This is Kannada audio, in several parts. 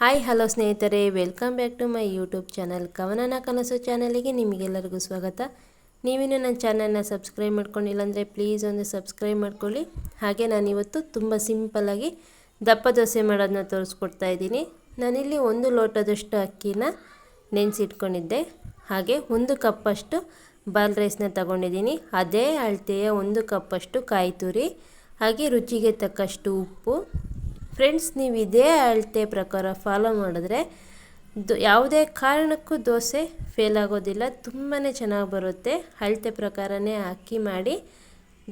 ಹಾಯ್, ಹಲೋ ಸ್ನೇಹಿತರೆ. Welcome back to my YouTube channel. ಕವನನ ಕನಸು ಚಾನಲಿಗೆ ನಿಮಗೆಲ್ಲರಿಗೂ ಸ್ವಾಗತ. ನೀವಿನ್ನು ನನ್ನ ಚಾನಲ್ನ ಸಬ್ಸ್ಕ್ರೈಬ್ ಮಾಡ್ಕೊಂಡಿಲ್ಲ ಅಂದರೆ ಪ್ಲೀಸ್ ಒಂದು ಸಬ್ಸ್ಕ್ರೈಬ್ ಮಾಡ್ಕೊಳ್ಳಿ. ಹಾಗೆ ನಾನು ಇವತ್ತು ತುಂಬ ಸಿಂಪಲ್ಲಾಗಿ ದಪ್ಪ ದೋಸೆ ಮಾಡೋದನ್ನ ತೋರಿಸ್ಕೊಡ್ತಾ ಇದ್ದೀನಿ. ನಾನಿಲ್ಲಿ ಒಂದು ಲೋಟದಷ್ಟು ಅಕ್ಕಿನ ನೆನೆಸಿಟ್ಕೊಂಡಿದ್ದೆ. ಹಾಗೆ ಒಂದು ಕಪ್ಪಷ್ಟು ಬಾಲ್ ರೈಸ್ನ ತಗೊಂಡಿದ್ದೀನಿ. ಅದೇ ಅಳತೆಯ ಒಂದು ಕಪ್ಪಷ್ಟು ಕಾಯಿ ತುರಿ, ಹಾಗೆ ರುಚಿಗೆ ತಕ್ಕಷ್ಟು ಉಪ್ಪು ಫ್ರೆಂಡ್ಸ್, ನೀವು ಇದೇ ಅಳತೆ ಪ್ರಕಾರ ಫಾಲೋ ಮಾಡಿದ್ರೆ ಯಾವುದೇ ಕಾರಣಕ್ಕೂ ದೋಸೆ ಫೇಲ್ ಆಗೋದಿಲ್ಲ. ತುಂಬಾ ಚೆನ್ನಾಗಿ ಬರುತ್ತೆ. ಅಳತೆ ಪ್ರಕಾರನೇ ಅಕ್ಕಿ ಮಾಡಿ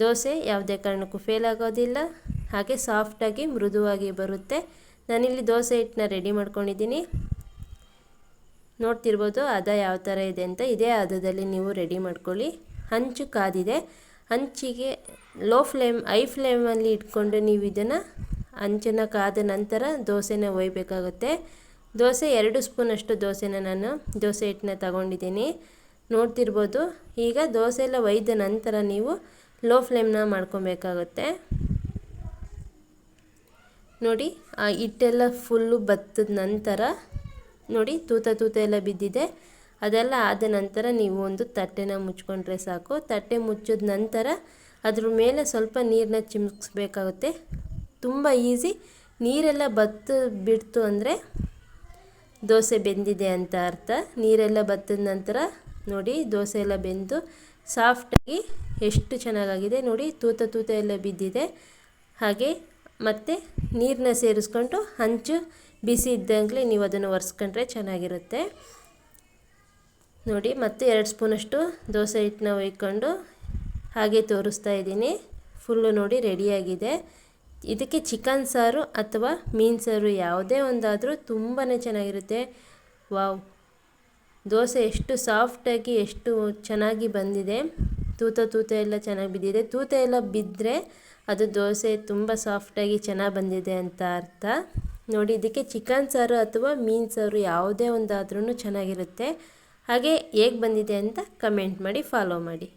ದೋಸೆ ಯಾವುದೇ ಕಾರಣಕ್ಕೂ ಫೇಲ್ ಆಗೋದಿಲ್ಲ. ಹಾಗೆ ಸಾಫ್ಟಾಗಿ ಮೃದುವಾಗಿ ಬರುತ್ತೆ. ನಾನಿಲ್ಲಿ ದೋಸೆ ಹಿಟ್ಟನ್ನ ರೆಡಿ ಮಾಡ್ಕೊಂಡಿದ್ದೀನಿ. ನೋಡ್ತಿರ್ಬೋದು ಅದ ಯಾವ ಥರ ಇದೆ ಅಂತ. ಇದೇ ಹದದಲ್ಲಿ ನೀವು ರೆಡಿ ಮಾಡ್ಕೊಳ್ಳಿ. ಹಂಚು ಕಾದಿದೆ. ಹಂಚಿಗೆ ಲೋ ಫ್ಲೇಮ್ ಐ ಫ್ಲೇಮಲ್ಲಿ ಇಟ್ಕೊಂಡು ನೀವು ಇದನ್ನು ಹಂಚನ್ನು ಕಾದ ನಂತರ ದೋಸೆನ ಒಯ್ಬೇಕಾಗುತ್ತೆ. ದೋಸೆ ಎರಡು ಸ್ಪೂನಷ್ಟು ದೋಸೆನ ನಾನು ದೋಸೆ ಹಿಟ್ಟನ್ನ ತಗೊಂಡಿದ್ದೀನಿ. ನೋಡ್ತಿರ್ಬೋದು, ಈಗ ದೋಸೆ ಎಲ್ಲ ಒಯ್ದ ನಂತರ ನೀವು ಲೋ ಫ್ಲೇಮ್ನ ಮಾಡ್ಕೊಬೇಕಾಗುತ್ತೆ. ನೋಡಿ, ಆ ಹಿಟ್ಟೆಲ್ಲ ಫುಲ್ಲು ಬತ್ತದ ನಂತರ ನೋಡಿ ತೂತ ತೂತ ಎಲ್ಲ ಬಿದ್ದಿದೆ. ಅದೆಲ್ಲ ಆದ ನಂತರ ನೀವು ಒಂದು ತಟ್ಟೆನ ಮುಚ್ಕೊಂಡ್ರೆ ಸಾಕು. ತಟ್ಟೆ ಮುಚ್ಚಿದ ನಂತರ ಅದ್ರ ಮೇಲೆ ಸ್ವಲ್ಪ ನೀರನ್ನ ಚಿಮ್ಸ್ಬೇಕಾಗುತ್ತೆ. ತುಂಬ ಈಸಿ ನೀರೆಲ್ಲ ಬತ್ತು ಬಿಡ್ತು ಅಂದರೆ ದೋಸೆ ಬೆಂದಿದೆ ಅಂತ ಅರ್ಥ. ನೀರೆಲ್ಲ ಬತ್ತದ ನಂತರ ನೋಡಿ ದೋಸೆ ಎಲ್ಲ ಬೆಂದು ಸಾಫ್ಟಾಗಿ ಎಷ್ಟು ಚೆನ್ನಾಗಾಗಿದೆ ನೋಡಿ ತೂತ ತೂತ ಎಲ್ಲ ಬಿದ್ದಿದೆ. ಹಾಗೆ ಮತ್ತು ನೀರನ್ನ ಸೇರಿಸ್ಕೊಂಡು ಹಂಚು ಬಿಸಿ ಇದ್ದಂಗೆ ನೀವು ಅದನ್ನು ಒರೆಸ್ಕೊಂಡ್ರೆ ಚೆನ್ನಾಗಿರುತ್ತೆ. ನೋಡಿ ಮತ್ತೆ ಎರಡು ಸ್ಪೂನಷ್ಟು ದೋಸೆ ಹಿಟ್ಟನ್ನ ಒಯ್ಕೊಂಡು ಹಾಗೆ ತೋರಿಸ್ತಾ ಇದ್ದೀನಿ. ಫುಲ್ಲು ನೋಡಿ ರೆಡಿಯಾಗಿದೆ ಇದಕ್ಕೆ ಚಿಕನ್ ಸಾರು ಅಥವಾ ಮೀನು ಸಾರು ಯಾವುದೇ ಒಂದಾದರೂ ತುಂಬಾ ಚೆನ್ನಾಗಿರುತ್ತೆ. ವಾವ್. ದೋಸೆ ಎಷ್ಟು ಸಾಫ್ಟಾಗಿ, ಎಷ್ಟು ಚೆನ್ನಾಗಿ ಬಂದಿದೆ. ತೂತ ತೂತ ಎಲ್ಲ ಚೆನ್ನಾಗಿ ಬಿದ್ದಿದೆ. ತೂತ ಎಲ್ಲ ಬಿದ್ದರೆ ಅದು ದೋಸೆ ತುಂಬ ಸಾಫ್ಟಾಗಿ ಚೆನ್ನಾಗಿ ಬಂದಿದೆ ಅಂತ ಅರ್ಥ. ನೋಡಿ, ಇದಕ್ಕೆ ಚಿಕನ್ ಸಾರು ಅಥವಾ ಮೀನು ಸಾರು ಯಾವುದೇ ಒಂದಾದ್ರೂ ಚೆನ್ನಾಗಿರುತ್ತೆ. ಹಾಗೆ ಹೇಗೆ ಬಂದಿದೆ ಅಂತ ಕಮೆಂಟ್ ಮಾಡಿ, ಫಾಲೋ ಮಾಡಿ.